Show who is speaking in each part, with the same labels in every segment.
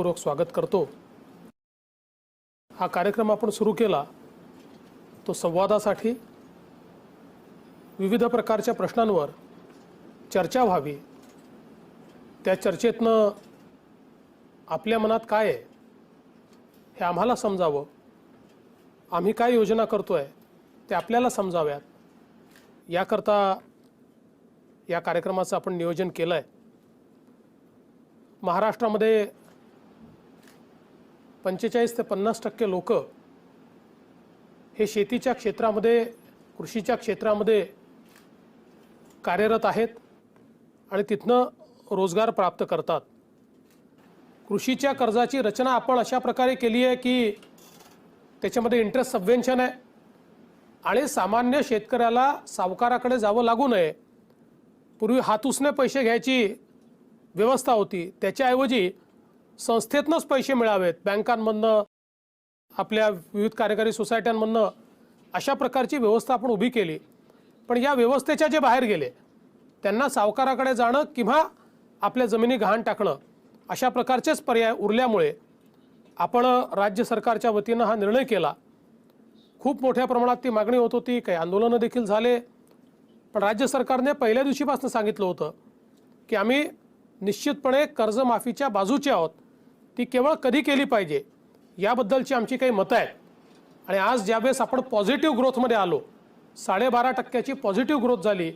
Speaker 1: मनपूर्वक स्वागत करतो. हा कार्यक्रम आपण सुरू केला तो संवादासाठी विविध प्रकारच्या प्रश्नांवर चर्चा व्हावी. त्या चर्चेतनं आपल्या मनात काय आहे हे आम्हाला समजावं. आम्ही काय योजना करतो आहे ते आपल्याला समजाव्यात. याकरता या कार्यक्रमाचं आपण नियोजन केलं आहे महाराष्ट्रामध्ये पंचेचाळीस ते पन्नास टक्के लोक हे शेतीच्या क्षेत्रामध्ये कृषीच्या क्षेत्रामध्ये कार्यरत आहेत आणि तिथनं रोजगार प्राप्त करतात. कृषीच्या कर्जाची रचना आपण अशा प्रकारे केली आहे की त्याच्यामध्ये इंटरेस्ट सबवेन्शन आहे आणि सामान्य शेतकऱ्याला सावकाराकडे जावं लागू नये. पूर्वी हातुसने पैसे घ्यायची व्यवस्था होती. त्याच्याऐवजी संस्थेतनंच पैसे मिळावेत. बँकांमधनं आपल्या विविध कार्यकारी सोसायट्यांमधनं अशा प्रकारची व्यवस्था आपण उभी केली. पण या व्यवस्थेच्या जे बाहेर गेले त्यांना सावकाराकडे जाणं किंवा आपल्या जमिनी गहाण टाकणं अशा प्रकारचेच पर्याय उरल्यामुळे आपण राज्य सरकारच्या वतीनं हा निर्णय केला. खूप मोठ्या प्रमाणात ती मागणी होत होती काही आंदोलनं देखील झाले. पण राज्य सरकारने पहिल्या दिवशीपासून सांगितलं होतं की आम्ही निश्चितपणे कर्जमाफीच्या बाजूचे आहोत. ती केवळ कधी केली पाहिजे याबद्दलची आमची काही मतं आहेत. आणि आज ज्यावेळेस आपण पॉझिटिव्ह ग्रोथमध्ये आलो साडेबारा टक्क्याची पॉझिटिव्ह ग्रोथ झाली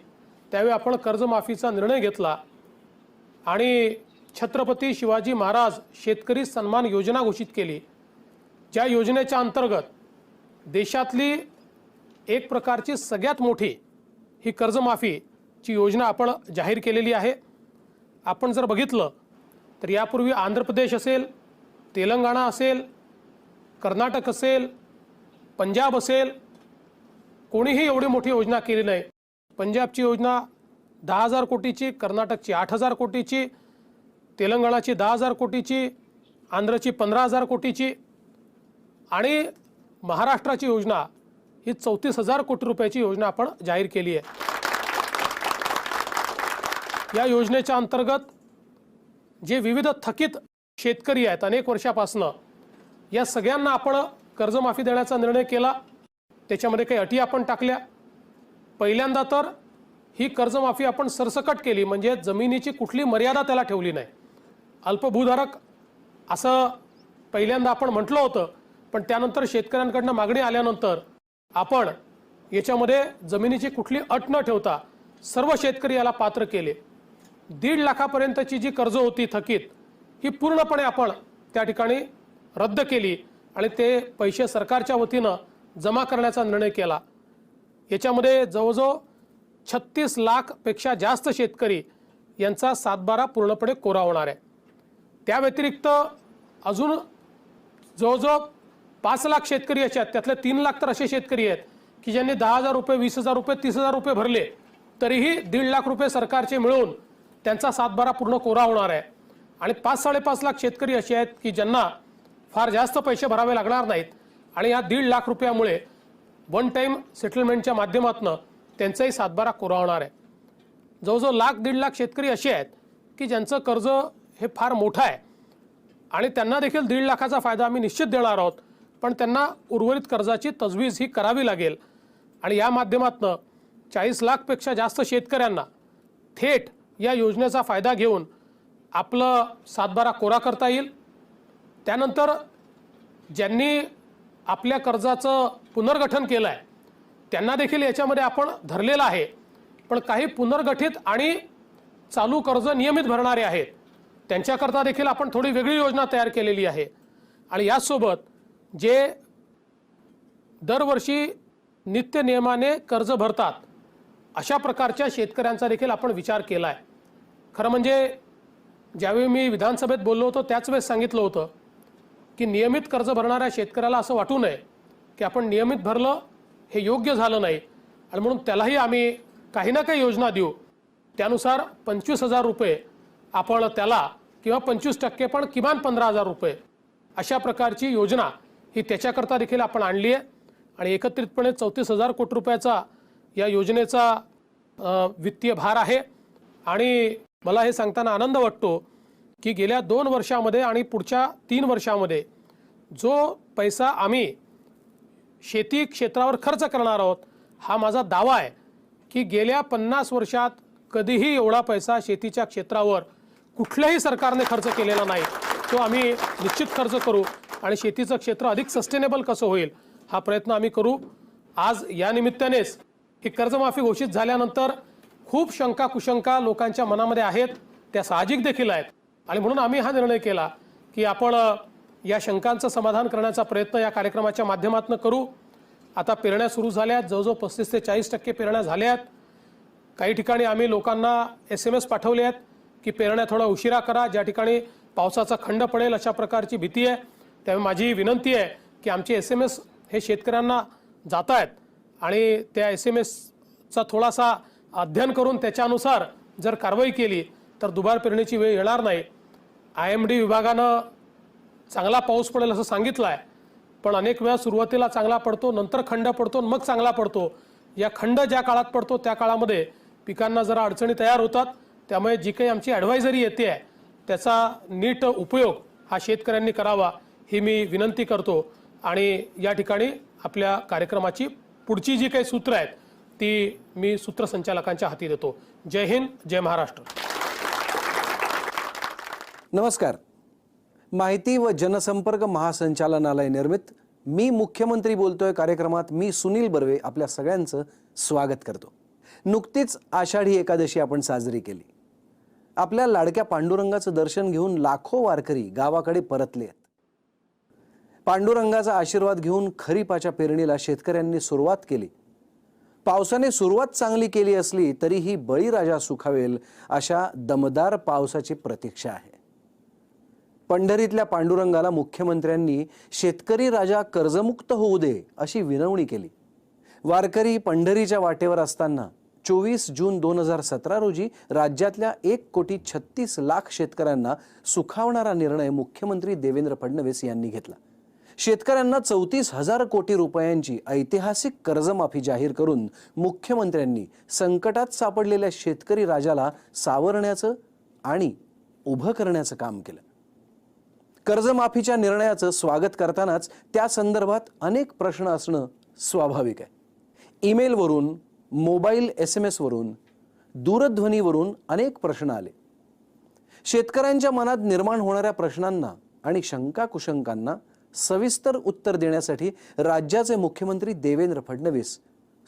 Speaker 1: त्यावेळी आपण कर्जमाफीचा निर्णय घेतला. आणि छत्रपती शिवाजी महाराज शेतकरी सन्मान योजना घोषित केली. ज्या योजनेच्या अंतर्गत देशातली एक प्रकारची सगळ्यात मोठी ही कर्जमाफीची योजना आपण जाहीर केलेली आहे. आपण जर बघितलं तर यापूर्वी आंध्र प्रदेश असेल तेलंगणा असेल कर्नाटक असेल पंजाब असेल कोणीही एवढी मोठी योजना केली नाही. पंजाबची योजना दहा हजार कोटीची कर्नाटकची आठ हजार कोटीची तेलंगणाची दहा हजार कोटीची आंध्रची पंधरा हजार कोटीची आणि महाराष्ट्राची योजना ही चौतीस हजार कोटी रुपयाची योजना आपण जाहीर केली आहे. या योजनेच्या अंतर्गत जे विविध थकीत शेतकरी आहेत अनेक वर्षापासनं या सगळ्यांना आपण कर्जमाफी देण्याचा निर्णय केला. त्याच्यामध्ये काही अटी आपण टाकल्या. पहिल्यांदा तर ही कर्जमाफी आपण सरसकट केली म्हणजे जमिनीची कुठली मर्यादा त्याला ठेवली नाही. अल्पभूधारक असं पहिल्यांदा आपण म्हटलं होतं पण त्यानंतर शेतकऱ्यांकडनं मागणी आल्यानंतर आपण याच्यामध्ये जमिनीची कुठली अट न ठेवता सर्व शेतकरी याला पात्र केले. दीड लाखापर्यंतची जी कर्ज होती थकीत ही पूर्णपणे आपण त्या ठिकाणी रद्द केली आणि ते पैसे सरकारच्या वतीनं जमा करण्याचा निर्णय केला. याच्यामध्ये जवळजवळ छत्तीस लाखपेक्षा जास्त शेतकरी यांचा सातबारा पूर्णपणे कोरा होणार आहे. त्या व्यतिरिक्त अजून जवळजवळ पाच लाख शेतकरी असे आहेत. त्यातले तीन लाख तर असे शेतकरी आहेत की ज्यांनी दहा हजार रुपये वीस हजार रुपये तीस हजार रुपये भरले तरीही दीड लाख रुपये सरकारचे मिळून त्यांचा सातबारा पूर्ण कोरा होणार आहे. आणि पाच साडेपाच लाख शेतकरी असे आहेत की ज्यांना फार जास्त पैसे भरावे लागणार नाहीत. आणि या दीड लाख रुपयामुळे वन टाईम सेटलमेंटच्या माध्यमातून त्यांचाही सातबारा कोरा होणार आहे. जवळजवळ लाख दीड लाख शेतकरी असे आहेत की ज्यांचं कर्ज हे फार मोठं आहे. आणि त्यांना देखील दीड लाखाचा फायदा आम्ही निश्चित देणार आहोत. पण त्यांना उर्वरित कर्जाची तजवीज ही करावी लागेल. आणि या माध्यमातून चाळीस लाखपेक्षा जास्त शेतकऱ्यांना थेट या योजनेचा फायदा घेऊन आपलं सातबारा कोरा करता येईल. त्यानंतर ज्यांनी आपल्या कर्जाचं पुनर्गठन केलं आहे त्यांना देखील याच्यामध्ये आपण धरलेलं आहे. पण काही पुनर्गठित आणि चालू कर्ज नियमित भरणारे आहेत त्यांच्याकरता देखील आपण थोडी वेगळी योजना तयार केलेली आहे. आणि याचसोबत जे दरवर्षी नित्य नियमाने कर्ज भरतात अशा प्रकारच्या शेतकऱ्यांचा देखील आपण विचार केला आहे खरं म्हणजे ज्यावेळी मी विधानसभेत बोललो होतो त्याच वेळेस सांगितलं होतं की नियमित कर्ज भरणाऱ्या शेतकऱ्याला असं वाटू नये की आपण नियमित भरलं हे योग्य झालं नाही. आणि म्हणून त्यालाही आम्ही काही ना काही योजना देऊ. त्यानुसार पंचवीस हजार रुपये आपण त्याला किंवा पंचवीस टक्के पण किमान पंधरा हजार रुपये अशा प्रकारची योजना ही त्याच्याकरता देखील आपण आणली आहे. आणि एकत्रितपणे चौतीस हजार कोटी रुपयाचा या योजनेचा वित्तीय भार आहे. आणि मला हे सांगताना आनंद वाटतो की गेल्या दोन वर्षामध्ये आणि पुढच्या तीन वर्षामध्ये जो पैसा आम्ही शेती क्षेत्रावर खर्च करणार आहोत हा माझा दावा आहे की गेल्या पन्नास वर्षात कधीही एवढा पैसा शेतीच्या क्षेत्रावर कुठल्याही सरकारने खर्च केलेला नाही. तो आम्ही निश्चित खर्च करू आणि शेतीचं क्षेत्र अधिक सस्टेनेबल कसं होईल हा प्रयत्न आम्ही करू. आज या निमित्तानेच ही कर्जमाफी घोषित झाल्यानंतर खूप शंका कुशंका लोकांच्या मनामध्ये आहेत त्या साहजिक देखील आहेत. आणि म्हणून आम्ही हा निर्णय केला की आपण या शंकांचं समाधान करण्याचा प्रयत्न या कार्यक्रमाच्या माध्यमातून करू. आता पेरण्या सुरू झाल्या आहेत जवळजवळ पस्तीस ते चाळीस टक्के पेरण्या झाल्या आहेत काही ठिकाणी आम्ही लोकांना एस एम एस पाठवले आहेत की पेरण्या थोडा उशिरा करा ज्या ठिकाणी पावसाचा खंड पडेल अशा प्रकारची भीती आहे. त्यामुळे माझी विनंती आहे की आमचे एस एम एस हे शेतकऱ्यांना जात आहेत आणि त्या एस एम एसचा थोडासा अध्ययन करून त्याच्यानुसार जर कारवाई केली तर दुबार पेरणीची वेळ येणार नाही. आय एम डी विभागानं चांगला पाऊस पडेल असं सांगितलं आहे पण अनेक वेळा सुरुवातीला चांगला पडतो नंतर खंड पडतो आणि मग चांगला पडतो. या खंड ज्या काळात पडतो त्या काळामध्ये पिकांना जरा अडचणी तयार होतात. त्यामुळे जी काही आमची ॲडवायझरी येते आहे त्याचा नीट उपयोग हा शेतकऱ्यांनी करावा ही मी विनंती करतो. आणि या ठिकाणी आपल्या कार्यक्रमाची पुढची जी काही सूत्र आहेत ती मी सूत्रसंचालकांच्या हाती देतो. जय हिंद जय महाराष्ट्र.
Speaker 2: नमस्कार. माहिती व जनसंपर्क महासंचालनालय निर्मित मी मुख्यमंत्री बोलतोय कार्यक्रमात मी सुनील बर्वे आपल्या सगळ्यांचं स्वागत करतो. नुकतीच आषाढी एकादशी आपण साजरी केली. आपल्या लाडक्या पांडुरंगाचं दर्शन घेऊन लाखो वारकरी गावाकडे परतले आहेत. पांडुरंगाचा आशीर्वाद घेऊन खरीपाच्या पेरणीला शेतकऱ्यांनी सुरुवात केली. पावसाने सुरुवात चांगली केली असली तरीही बळीराजा सुखावेल अशा दमदार पावसाची प्रतीक्षा आहे. पंढरीतल्या पांडुरंगाला मुख्यमंत्र्यांनी शेतकरी राजा कर्जमुक्त होऊ दे अशी विनवणी केली. वारकरी पंढरीच्या वाटेवर असताना चोवीस जून दोन हजार सतरा रोजी राज्यातल्या एक कोटी छत्तीस लाख शेतकऱ्यांना सुखावणारा निर्णय मुख्यमंत्री देवेंद्र फडणवीस यांनी घेतला. शेतकऱ्यांना चौतीस हजार कोटी रुपयांची ऐतिहासिक कर्जमाफी जाहीर करून मुख्यमंत्र्यांनी संकटात सापडलेल्या शेतकरी राजाला सावरण्याचं आणि उभं करण्याचं काम केलं. कर्जमाफीच्या निर्णयाचं स्वागत करतानाच त्या संदर्भात अनेक प्रश्न असणं स्वाभाविक आहे. ईमेलवरून मोबाईल एस एम एसवरून दूरध्वनीवरून अनेक प्रश्न आले. शेतकऱ्यांच्या मनात निर्माण होणाऱ्या प्रश्नांना आणि शंका कुशंकांना सविस्तर उत्तर देण्यासाठी राज्याचे मुख्यमंत्री देवेंद्र फडणवीस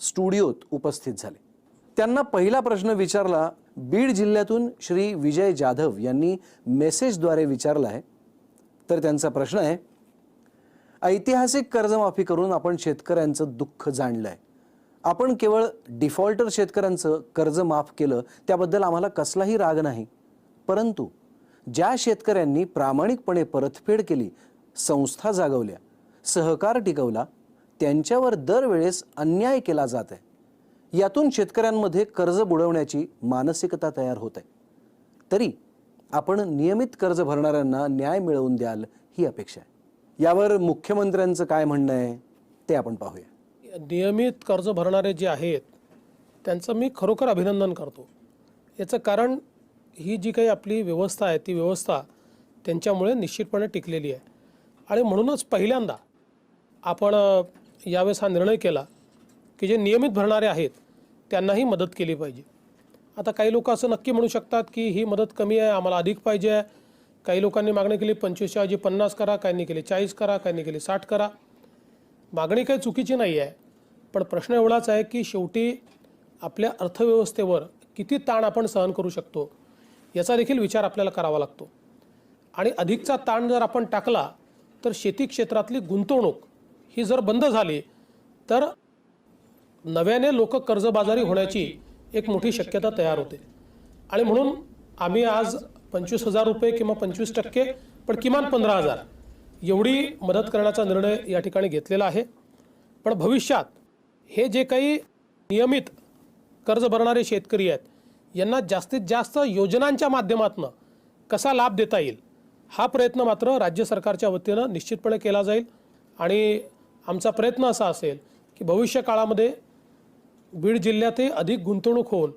Speaker 2: स्टुडिओत उपस्थित झाले. त्यांना पहिला प्रश्न विचारला बीड जिल्ह्यातून श्री विजय जाधव यांनी मेसेजद्वारे विचारला आहे. तर त्यांचा प्रश्न आहे ऐतिहासिक कर्जमाफी करून आपण शेतकऱ्यांचं दुःख जाणलं आहे आपण केवळ डिफॉल्टर शेतकऱ्यांचं कर्ज माफ केलं त्याबद्दल आम्हाला कसलाही राग नाही. परंतु ज्या शेतकऱ्यांनी प्रामाणिकपणे परतफेड केली संस्था जागवल्या सहकार टिकवला त्यांच्यावर दरवेळेस अन्याय केला जात आहे. यातून शेतकऱ्यांमध्ये कर्ज बुडवण्याची मानसिकता तयार होत आहे. तरी आपण नियमित कर्ज भरणाऱ्यांना न्याय मिळवून द्याल ही अपेक्षा आहे. यावर मुख्यमंत्र्यांचं काय म्हणणं आहे ते आपण पाहूया.
Speaker 1: नियमित कर्ज भरणारे जे आहेत त्यांचं मी खरोखर अभिनंदन करतो. याचं कारण ही जी काही आपली व्यवस्था आहे ती व्यवस्था त्यांच्यामुळे निश्चितपणे टिकलेली आहे. आणि म्हणूनच पहिल्यांदा आपण यावेळेस हा निर्णय केला की जे नियमित भरणारे आहेत त्यांनाही मदत केली पाहिजे. आता काही लोक असं नक्की म्हणू शकतात की ही मदत कमी आहे आम्हाला अधिक पाहिजे आहे. काही लोकांनी मागणी केली पंचवीसच्या ऐवजी पन्नास करा काहींनी केली चाळीस करा काहींनी केली साठ करा. मागणी काही चुकीची नाही आहे पण प्रश्न एवढाच आहे की शेवटी आपल्या अर्थव्यवस्थेवर किती ताण आपण सहन करू शकतो याचा देखील विचार आपल्याला करावा लागतो. आणि अधिकचा ताण जर आपण टाकला तर शेती क्षेत्रातली गुंतवणूक ही जर बंद झाली तर नव्याने लोक कर्जबाजारी होण्याची एक मोठी शक्यता तयार होते. आणि म्हणून आम्ही आज पंचवीस हजार रुपये किंवा पंचवीस टक्के पण किमान पंधरा हजार एवढी मदत करण्याचा निर्णय या ठिकाणी घेतलेला आहे. पण भविष्यात हे जे काही नियमित कर्ज भरणारे शेतकरी आहेत यांना जास्तीत जास्त योजनांच्या माध्यमातून कसा लाभ देता येईल हा प्रयत्न मात्र राज्य सरकारच्या वतीनं निश्चितपणे केला जाईल. आणि आमचा प्रयत्न असा असेल की भविष्य काळामध्ये बीड जिल्ह्यातही अधिक गुंतवणूक होऊन